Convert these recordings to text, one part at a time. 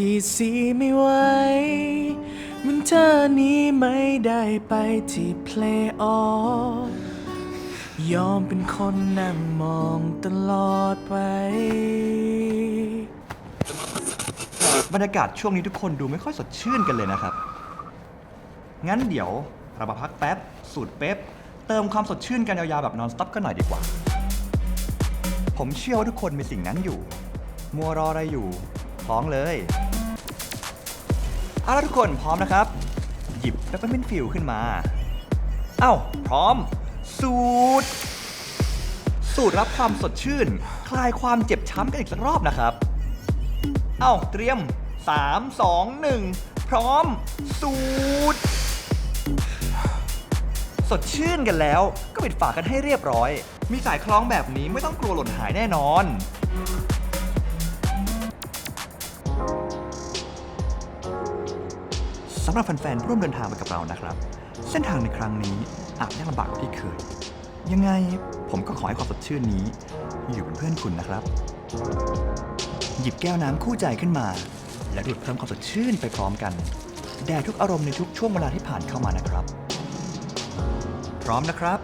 ที่สีไม่ไหวมันเธอนี้ไม่ได้ไปที่เพลย์ออฟยอมเป็นคนนั่งมองตลอดไป บรรยากาศช่วงนี้ทุกคนดูไม่ค่อยสดชื่นกันเลยนะครับ งั้นเดี๋ยวเรามาพักแป๊บ สูตรเป๊ปเติมความสดชื่นกันยาวๆแบบนอนสต็อปกันหน่อยดีกว่า ผมเชื่อว่าทุกคนมีสิ่งนั้นอยู่ มัวรออะไรอยู่ พร้อมเลยเอาละทุกคนพร้อมนะครับ หยิบเปปเปอร์มินฟิลขึ้นมา เอ้า พร้อม สูตรสูตรรับความสดชื่น คลายความเจ็บช้ำกันอีกสักรอบนะครับ เอ้า เตรียม 3 2 1 พร้อม สูตรสดชื่นกันแล้วก็ปิดฝากันให้เรียบร้อย มีสายคล้องแบบนี้ไม่ต้องกลัวหล่นหายแน่นอน สำหรับแฟนๆ ร่วมเดินทางไปกับเรานะครับ เส้นทางในครั้งนี้อาจยากลำบากกว่าที่เคย ยังไงผมก็ขอให้ความสดชื่นนี้ อยู่เป็นเพื่อนคุณนะครับ หยิบแก้วน้ำคู่ใจขึ้นมา และดูดเพิ่มความสดชื่นไปพร้อมกันแด่ทุกอารมณ์ในทุกช่วงเวลาที่ผ่านเข้ามานะครับ พร้อมนะครับ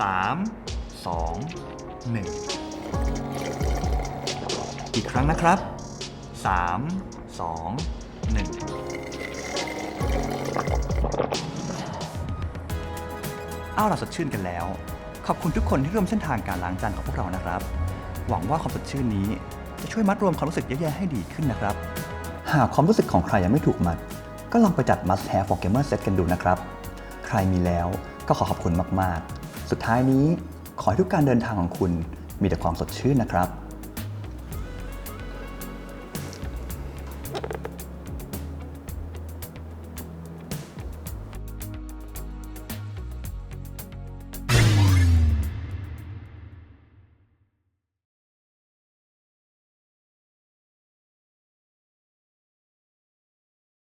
3 2 1 อีกครั้งนะครับ 3 2 1 อาวเราสดชื่นกันแล้ว ขอบคุณทุกคนที่ร่วมเส้นทางการล้างจานของพวกเรานะครับ หวังว่าความสดชื่นนี้ จะช่วยมัดรวมความรู้สึกแย่ๆให้ดีขึ้นนะครับ หากความรู้สึกของใครยังไม่ถูกมัด ก็ลองไปจัด must have for gamer set กันดูนะครับ ใครมีแล้วก็ขอขอบคุณมากๆ สุดท้ายนี้ขอให้ทุกการเดินทางของคุณมีแต่ความสดชื่นนะครับ